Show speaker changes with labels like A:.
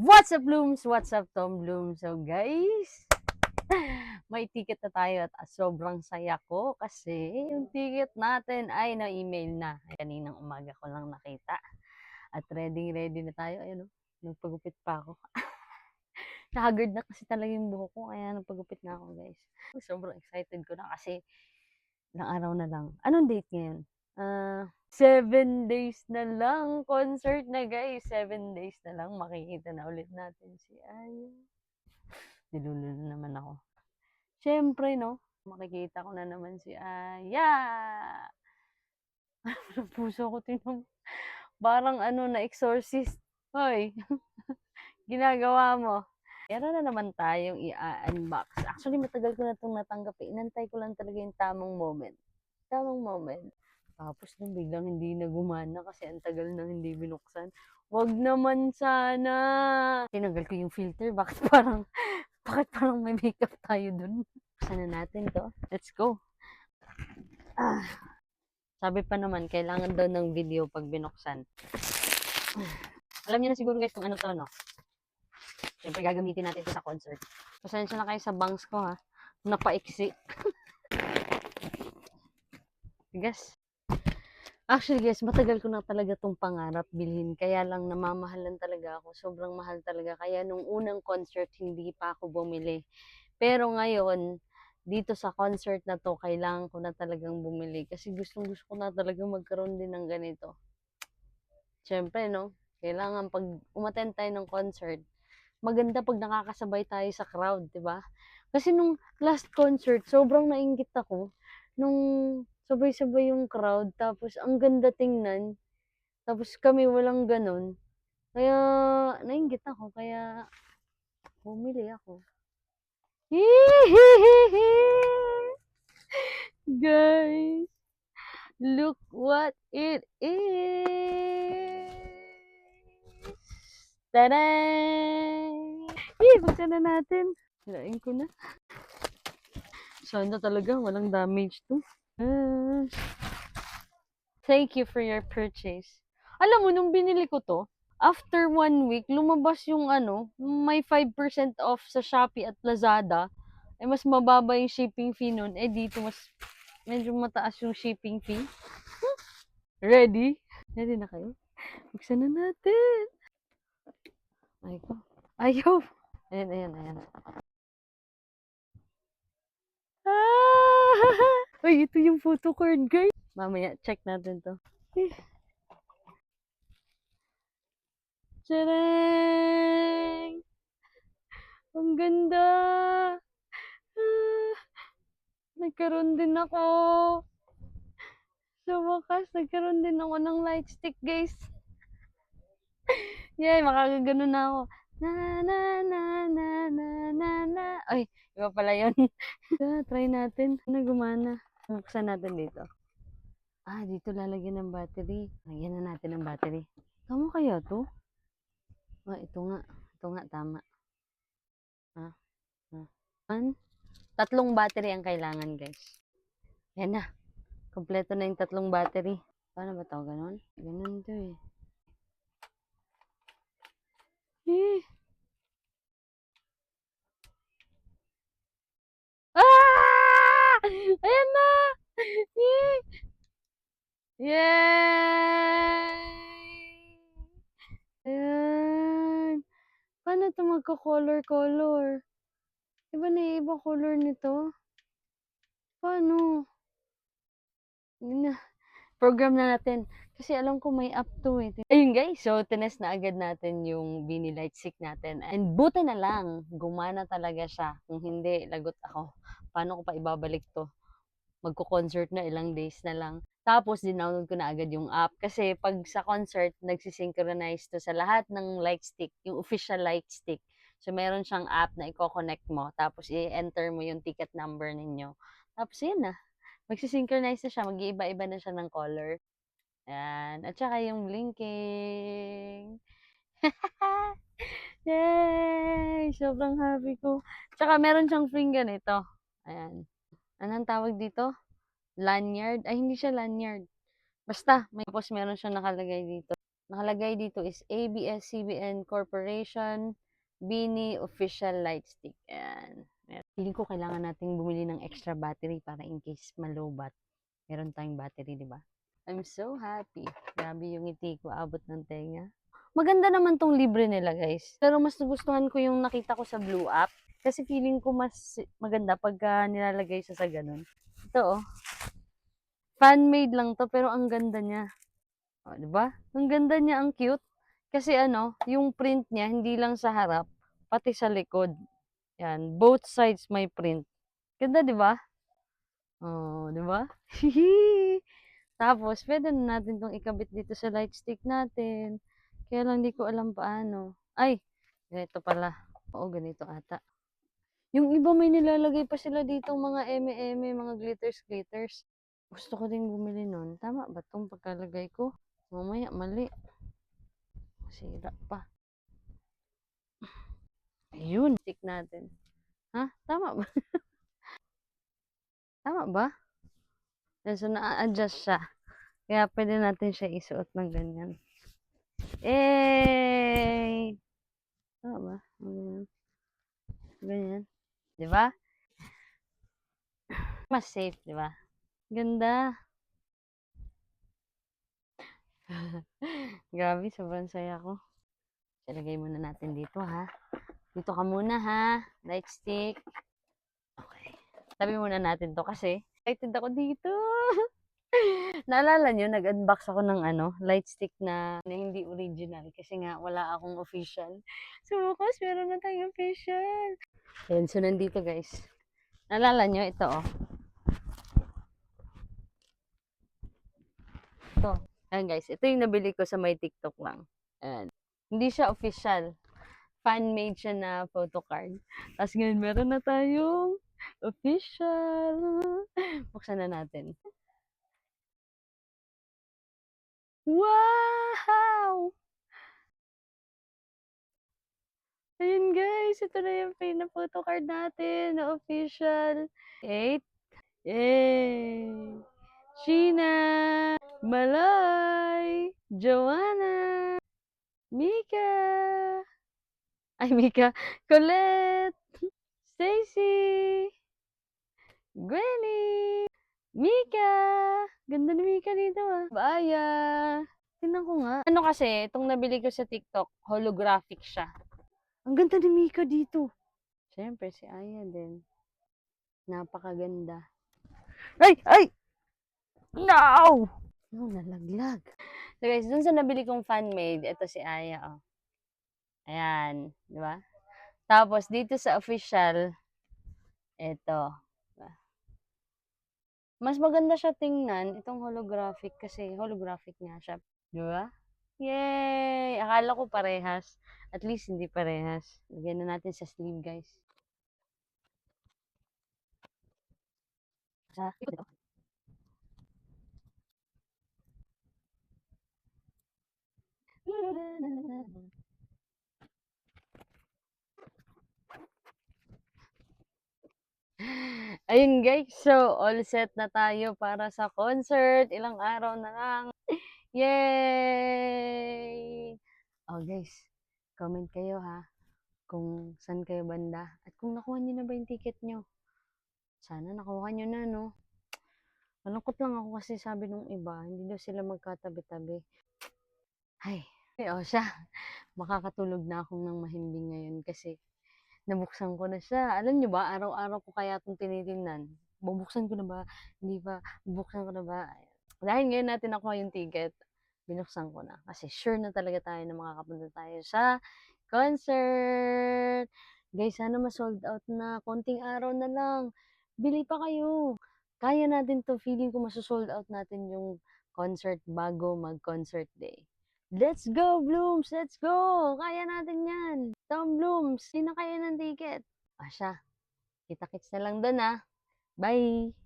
A: What's up, Blooms? What's up, Tom Bloom? So, guys, may ticket na tayo at sobrang saya ko kasi yung ticket natin ay na-email na. Kaninang umaga ko lang nakita. At ready-ready na tayo. Ayun, oh, nagpagupit pa ako. Nakagard na kasi talaga yung buhok ko, kaya nagpagupit na ako, guys. Sobrang excited ko na kasi ilang araw na lang. Anong date ngayon? Ah, seven days na lang. Concert na, guys. Seven days na lang. Makikita na ulit natin si Aya. Nilulul naman ako. Siyempre, no? Makikita ko na naman si Aya. Puso ko tinom. Parang ano na exorcist. Hoy, ginagawa mo. Meron na naman tayong i-unbox. Actually, matagal ko na itong natanggap. eh. Inantay ko lang talaga yung tamang moment. Tamang moment. Tapos nung biglang hindi na gumana kasi ang tagal nang hindi binuksan. Wag naman sana. Tinanggal ko yung filter. Bakit parang, bakit parang may makeup tayo dun? Buksan na natin to. Let's go. Ah. Sabi pa naman, kailangan daw ng video pag binuksan. Alam niyo na siguro guys kung ano to, no? Siyempre gagamitin natin ito sa concert. Pasensya na kayo sa bangs ko, ha? Napaiksi. Guys, Actually guys, matagal ko na talaga tong pangarap bilhin. Kaya lang namamahalan talaga ako. Sobrang mahal talaga. Kaya nung unang concert, hindi pa ako bumili. Pero ngayon, dito sa concert na to, kailangan ko na talagang bumili. Kasi gustong gusto ko na talaga magkaroon din ng ganito. Siyempre, no? Kailangan pag umattend tayo ng concert, maganda pag nakakasabay tayo sa crowd, di ba? Kasi nung last concert, sobrang nainggit ako. Nung sabay-sabay yung crowd, tapos ang ganda tingnan, tapos kami walang ganun. Kaya, nainggit ako, kaya bumili ako. Guys, look what it is. Taday! Eh, buksan na natin. Hilain ko na. Sana talaga walang damage to. Ah. Thank you for your purchase. Alam mo, nung binili ko to, after one week, lumabas yung ano, may 5% off sa Shopee at Lazada. Eh, mas mababa yung shipping fee nun. Eh, dito mas medyo mataas yung shipping fee. Ready? Ready na kayo? Buksan na natin. Ay ko. Ayaw. Ayan, ayan, ayan. Ah! Ay, ito yung photo card, guys. Mamaya, check natin to. Tadang! Ang ganda! Ah, nagkaroon din ako. Sa wakas, nagkaroon din ako ng light stick, guys. Yay, makakagano na ako. Na, na, na, na, na, na, na. Ay, iba pala yun. Try natin. Ano gumana? Buksan natin dito. Ah, dito lalagyan ng battery. Lagyan na natin ng battery. Tama kaya to? Ah, ito nga. Ito nga, tama. Ah, ah. One. Tatlong battery ang kailangan, guys. Yan na. Kompleto na yung tatlong battery. Paano ba to? Ganon? Ganon to eh. Eh. Ah! Ayan na! Eh. Yay! Ayan. Paano ito magka-color-color? Iba na iba color nito. Paano? Na. Program na natin. Kasi alam ko may up to eh. Ayun guys, so tinest na agad natin yung Bini Light Stick natin. And buti na lang, gumana talaga siya. Kung hindi, lagot ako. Paano ko pa ibabalik to? Magko-concert na ilang days na lang. Tapos, dinownload ko na agad yung app. Kasi pag sa concert, nagsisynchronize to sa lahat ng light stick, yung official light stick. So, meron siyang app na i-connect mo. Tapos, i-enter mo yung ticket number ninyo. Tapos, yun na. Magsisynchronize na siya. Mag-iiba-iba na siya ng color. Ayan. At saka yung blinking. Yay! Sobrang happy ko. Tsaka meron siyang free ganito. Ayan. Anong tawag dito? Lanyard? Ay, hindi siya lanyard. Basta, may tapos meron siyang nakalagay dito. nakalagay dito is ABS-CBN Corporation Bini Official Light Stick. Ayan. Feeling ko kailangan nating bumili ng extra battery para in case malobat. Meron tayong battery, di ba? I'm so happy. Grabe yung ngiti ko, abot ng tenga. Maganda naman tong libre nila, guys. Pero mas nagustuhan ko yung nakita ko sa Blue App. Kasi feeling ko mas maganda pagka nilalagay siya sa ganun. Ito, oh. Fan-made lang to, pero ang ganda niya. O, di ba? Ang ganda niya, ang cute. Kasi ano, yung print niya, hindi lang sa harap, pati sa likod. Yan, both sides may print. Ganda, di ba? Oh, di ba? Tapos, pwede na natin tong ikabit dito sa light stick natin. Kaya lang di ko alam paano. Ay, ganito pala. Oo, ganito ata. Yung iba may nilalagay pa sila dito mga eme-eme, mga glitters-glitters. Gusto ko din bumili nun. Tama ba tong pagkalagay ko? Mamaya, mali. Sira pa. Ayun, stick natin. Ha? Tama ba? Tama ba? So, na-adjust siya. Kaya pwede natin siya isuot ng ganyan. Eh! Tama ba? Ganyan. Ganyan. Di ba? Mas safe, di ba? Ganda. Grabe, sobrang saya ko. Ilagay muna natin dito, ha? Dito ka muna, ha? Light. Okay. Tabi muna natin to kasi excited ako dito. Naalala nyo, nag-unbox ako ng ano, light stick na, na hindi original kasi nga wala akong official. So, bukas meron na tayong official. Ayan, so nandito guys. Naalala nyo, ito oh. Ito. Ayan guys, ito yung nabili ko sa my TikTok lang. Ayan. Hindi siya official. Fan-made siya na photo card. Tapos ngayon, meron na tayong official. Buksan na natin. Wow! Ayun guys, ito na yung pina-photo card natin na official. Eight. Yay! Sheena! Malay! Joanna! Mika! Ay, Mika! Colette! Stacy! Gwenny! Mika! Ganda ni Mika dito ah. Baya! Tingnan ko nga. Ano kasi, itong nabili ko sa TikTok, holographic siya. Ang ganda ni Mika dito. Siyempre, si Aya din. Napakaganda. Ay! Ay! No! No, nalaglag. So guys, dun sa nabili kong fan-made, ito si Aya, oh. Ayan, di ba? Tapos, dito sa official, ito. Mas maganda siya tingnan, itong holographic, kasi holographic nga siya. Di ba? Yay! Akala ko parehas. At least hindi parehas. Lagyan na natin sa sleeve, guys. Sa ito. Ayun guys, so all set na tayo para sa concert. Ilang araw na lang. Yay! Oh guys, comment kayo ha kung saan kayo banda at kung nakuha niyo na ba yung ticket nyo. Sana nakuha nyo na no. Malungkot lang ako kasi sabi nung iba, hindi daw sila magkatabi-tabi. Ay, o siya. Makakatulog na akong ng mahimbing ngayon kasi nabuksan ko na siya. Alam nyo ba, araw-araw ko kaya itong tinitingnan. Bubuksan ko na ba? Hindi ba? Bubuksan ko na ba? Dahil ngayon natin nakuha yung ticket, binuksan ko na. Kasi sure na talaga tayo na makakapunta tayo sa concert. Guys, sana ma-sold out na. Konting araw na lang. Bili pa kayo. Kaya natin to. Feeling ko masosold out natin yung concert bago mag-concert day. Let's go, Blooms! Let's go! Kaya natin yan! Tom Blooms, sino kaya ng ticket? Ah, siya. Kita-kits na lang doon, ah. Bye!